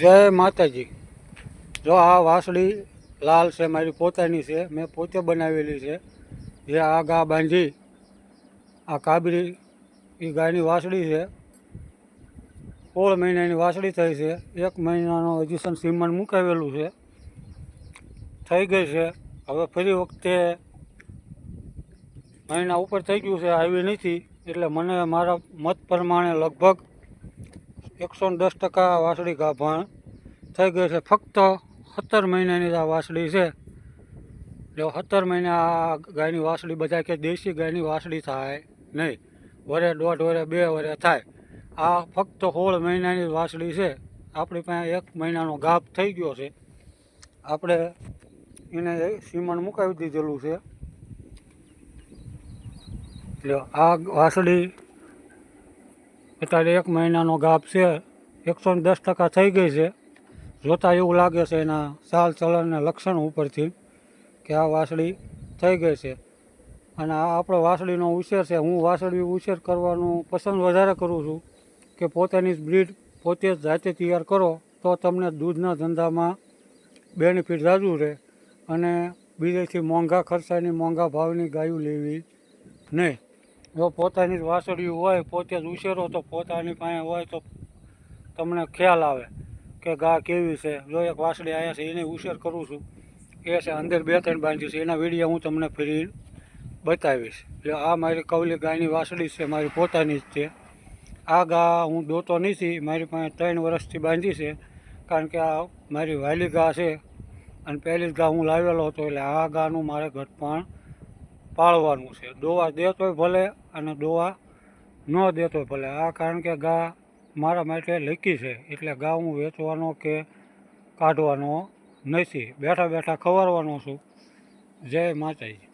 જય માતાજી. જો આ વાસળી લાલ છે, મારી પોતાની છે, મેં પોતે બનાવેલી છે. જે આ ગા બાંધી, આ કાબરી, એ ગાયની વાસળી છે. સોળ મહિનાની વાસળી થઈ છે. એક મહિનાનો હજી સીમન મુકાવેલું છે. થઈ ગઈ છે. હવે ફરી વખતે મહિના ઉપર થઈ ગયું છે આવી નથી. એટલે મને મારા મત પ્રમાણે લગભગ એકસો ને દસ ટકા વાસળી ગાભણ થઈ ગઈ છે. ફક્ત સત્તર મહિનાની જ આ વાસળી છે. જો સત્તર મહિના આ ગાયની વાસળી બધા કે દેશી ગાયની વાસળી થાય નહીં. વરે દોઢ, વરે બે, વરે થાય. આ ફક્ત સોળ મહિનાની વાસળી છે. આપણી પાસે એક મહિનાનો ગાભ થઈ ગયો છે. આપણે એને સીમણ મુકાવી દીધેલું છે. એટલે આ વાસળી અત્યારે એક મહિનાનો ગાભ છે. એકસો દસ ટકા થઈ ગઈ છે. જોતાં એવું લાગે છે એના ચાલ ચલણના લક્ષણ ઉપરથી કે આ વાસળી થઈ ગઈ છે. અને આ આપણો વાસળીનો ઉછેર છે. હું વાસળી ઉછેર કરવાનું પસંદ વધારે કરું છું કે પોતાની જ બ્રીડ પોતે જ જાતે તૈયાર કરો તો તમને દૂધના ધંધામાં બેનિફિટ જાજુ રહે અને બીજેથી મોંઘા ખર્ચાની, મોંઘા ભાવની ગાયું લેવી નહીં. જો પોતાની જ વાસળીઓ હોય, પોતે જ ઉછેરો તો પોતાની પાસે હોય તો તમને ખ્યાલ આવે કે ગા કેવી છે. જો એક વાસળી આવ્યા છે, એને ઉછેર કરું છું. એ છે અંદર બે ત્રણ બાંધી છે. એના વીડિયો હું તમને ફરી બતાવીશ. એટલે આ મારી કવલી ગાયની વાસળી છે, મારી પોતાની જ છે. આ ગા હું દોતો નથી મારી પાસે ત્રણ વર્ષથી બાંધી છે. કારણ કે આ મારી વાલી ગા છે. અને પહેલી જ ગા હું લાવેલો હતો, એટલે આ ગાનું મારે ઘટપણ પાળવાનું છે. દોવા દેતોય ભલે અને દોવા ન દેતોય ભલે. આ કારણ કે ગા મારા માટે લકી છે. એટલે ગા હું વેચવાનો કે કાઢવાનો નથી. બેઠા બેઠા ખવારવાનો છું. જય માતાજી.